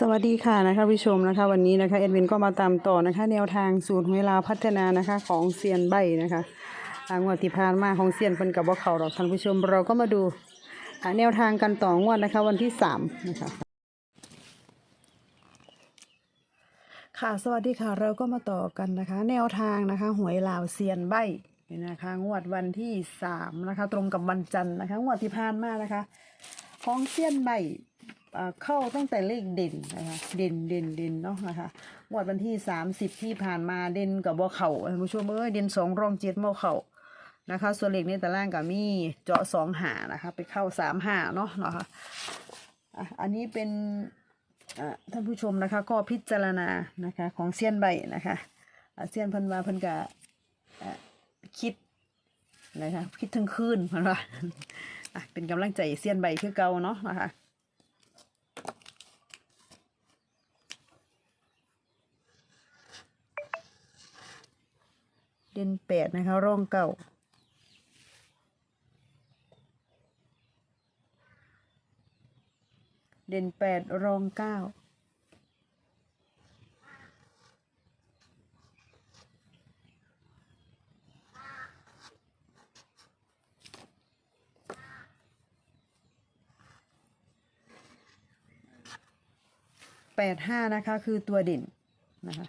สวัสดีค่ะนะคะผู้ชมนะคะวันนี้นะคะเอ็ดวินก็มาตามต่อนะคะ แนวทางสูตรหวยลาวพัฒนานะคะของเซียนใบนะคะอ่างวดที่ผ่านมาของเซียนเป็นกับว่าเขาหรอกท่านผู้ชมเราก็มาดูแนวทางกันต่องวดนะคะวันที่สามนะคะค่ะสวัสดีค่ะเราก็มาต่อกันนะคะ แนวทางนะคะหวยลาวเซียนใบนี่นะคะงวดวันที่สามนะคะ ตรงกับวันจันทร์นะคะงวดที่ผ่านมานะคะ ของเซียนใบ เข้าตั้งแต่เลขเด่นนะคะเด่นเด่นเด่นเนาะนะคะงวดวันที่สามสิบที่ผ่านมาเด่นกับบ่เข่าท่านผู้ชมเอ้ยเด่นสองรองเจ็ดบ่เข่านะคะ ส่วนเลขในตารางก็มีเจาะสองหานะคะ ไปเข้าสามหาเนาะนะคะอะอันนี้เป็นอะท่านผู้ชมนะคะ ก็พิจารณานะคะของเซียนใบนะคะเซียนพันวาพันกะคิดนะคะคิดถึงคืนพันวาอะเป็นกำลังใจเซียนใบคือเก่าเนาะนะคะ เด่นแปดนะคะ ร่องเก่าเด่นแปดรองเก้าแปดห้านะคะ คือตัวเด่นนะคะ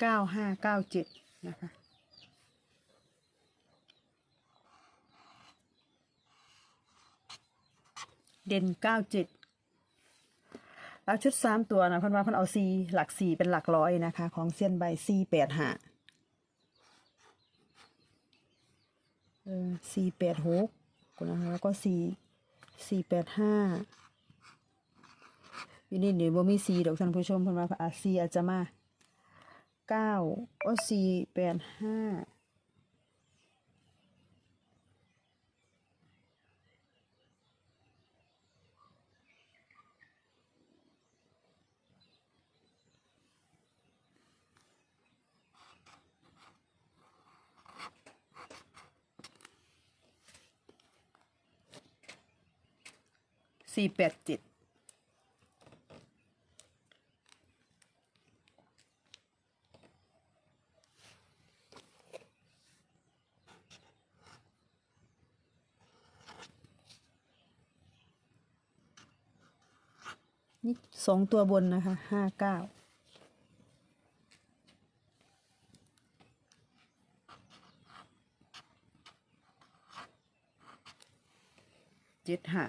เก้าห้าเก้าเจ็ดนะคะเด่นเก้าเจ็ดแล้วชุดสามตัวนะพันว่าพันเอาซีหลักสี่เป็นหลักร้อยนะคะ ของเส้นใบซีแปดห้าเออสี่แปดหกนะคะแล้วก็สี่สี่แปดห้าอยู่นี่เดี๋ยวบ่มีซีดอกท่านผู้ชมพันว่าอาซีอาจจะมา เก้าโอสี่แปดห้าสี่แปดเจ็ด นี่สองตัวบนนะคะห้าเก้าเจ็ดห้า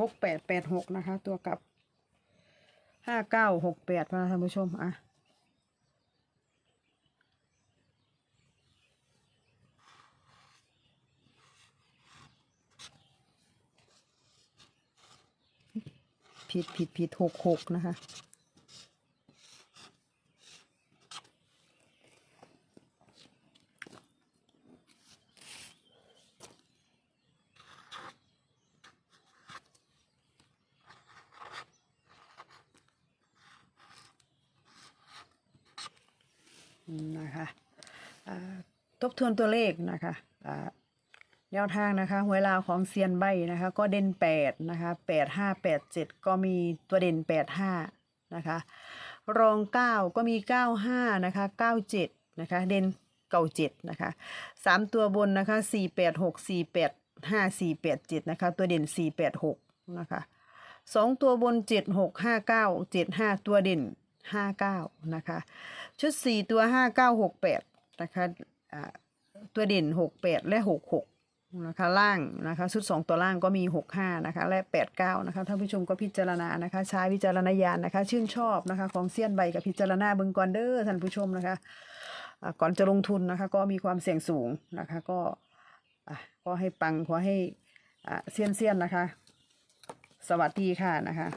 หกแปดแปดหกนะคะ ตัวกลับห้าเก้าหกแปดนะท่านผู้ชมอะผิดผิดผิดหกหกนะคะ นะคะทบทวนตัวเลขนะคะแนวทางนะคะหวลาของเซียนใบนะคะก็เด่นแปดนะคะแปดห้าแปดเจ็ดก็มีตัวเด่นแปดห้านะคะรองเก้าก็มีเก้าห้านะคะเก้าเจ็ดนะคะเด่นเก้าเจ็ดนะคะสามตัวบนนะคะสี่แปดหกสี่แปดห้าสี่แปดเจ็ดนะคะตัวเด่นสี่แปดหกนะคะสองตัวบนเจ็ดหกห้าเก้าเจ็ดห้าตัวเด่น ห้าเก้านะคะ ชุดสี่ตัวห้าเก้าหกแปดนะคะตัวเด่นหกแปดและหกหกนะคะ ล่างนะคะ ชุด 2 ตัวล่างก็มี 65 นะคะ และ 89 นะคะท่านผู้ชมก็พิจารณานะคะใช้วิจารณญาณนะคะ ชื่นชอบนะคะของเซียนใบกับพิจารณาเบิงกอนเด้อท่านผู้ชมนะคะก่อนจะลงทุนนะคะก็มีความเสี่ยงสูงนะคะก็อะก็ให้ปังขอให้เซียนเซียนนะคะ สวัสดีค่ะนะคะ